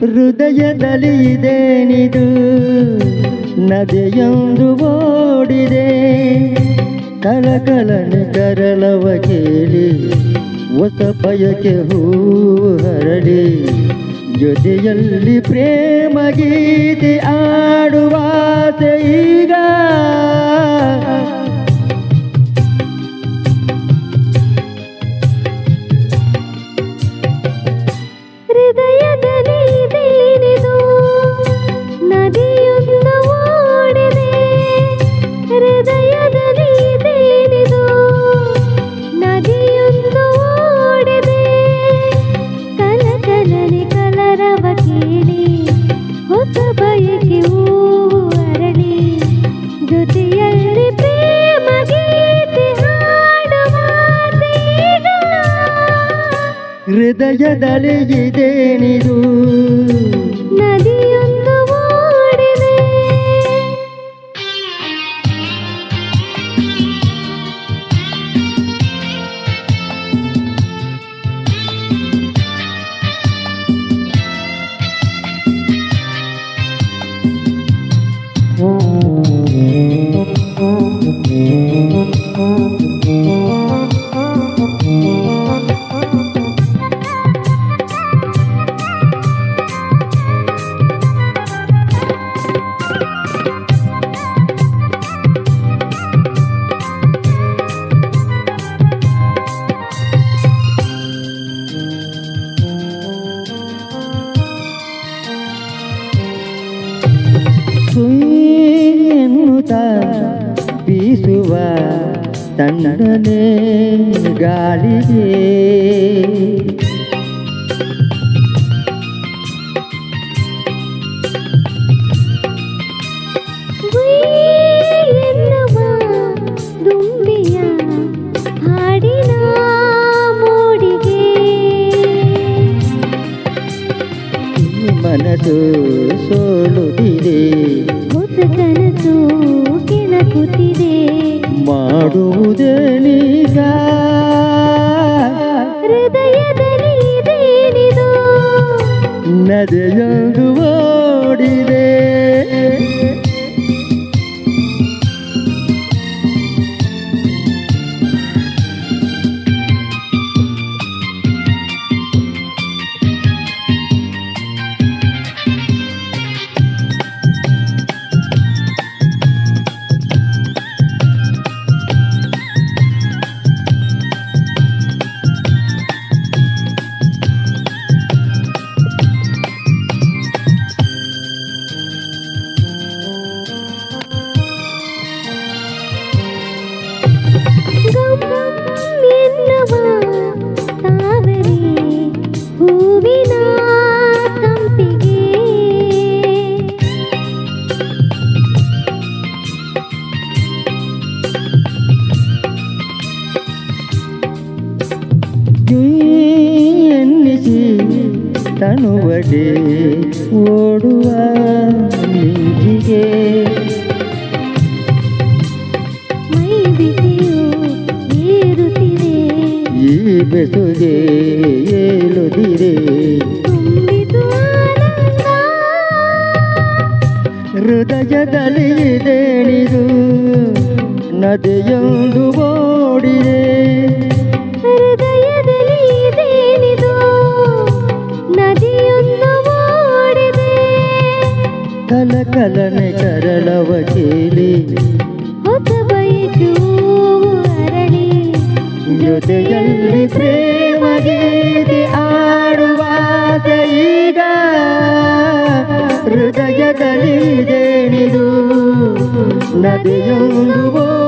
ಹೃದಯದಲ್ಲಿ ಇದೇನಿದು ನದಿಯೊಂದು ಓಡಿದೆ. ಕಲಕಲನೆ ಕರಳವ ಕೇಳಿ ಹೊಸ ಬಯಕೆ ಹೂ ಹರಡಿ. ಜೊತೆಯಲ್ಲಿ ಪ್ರೇಮ ಗೀತೆ ಆಡುವಾಸೆ ಹೃದಯದಲ್ಲಿ ಇದೇನಿದು ನದಿಯೊಂದು ಸುಯ್ಯೆನ್ನುತ್ತ ಬೀಸುವ ತಣ್ಣನೆ ಗಾಳಿಗೆ. ಮನಸ್ಸು ಸೋಲುತ್ತಿದೆ. ಕನಸು ಕೆಣಕುತ್ತಿದೆ ಮಾಡುವುದೇನೀಗ? ಹೃದಯದಲ್ಲಿ ನದಿಯೊಂದು ಓಡಿದೆ. ತನುವಡೆ ಓಡುವ ನಿಜಿಗೆ ಈ ಬೆಸುಗೆ ಏಳುದಿರೆ ಹೃದಯದಲ್ಲಿ ದೇಣಿದು ನದಿಯೊಂದು ಓಡಿದೆ ಕಲಕಲನೆ ಕರಳವ ಕೇಳಿ ಹೊಸ ಬಯಕು ಅರಳಿ. ಜೊತೆಯಲ್ಲಿ ಪ್ರೇಮ ಗೀತೆ ಆಡುವಾಸ ಈಗ. ಹೃದಯದಲ್ಲಿ ದೇಣಿದು ನದಿಯೊಂದು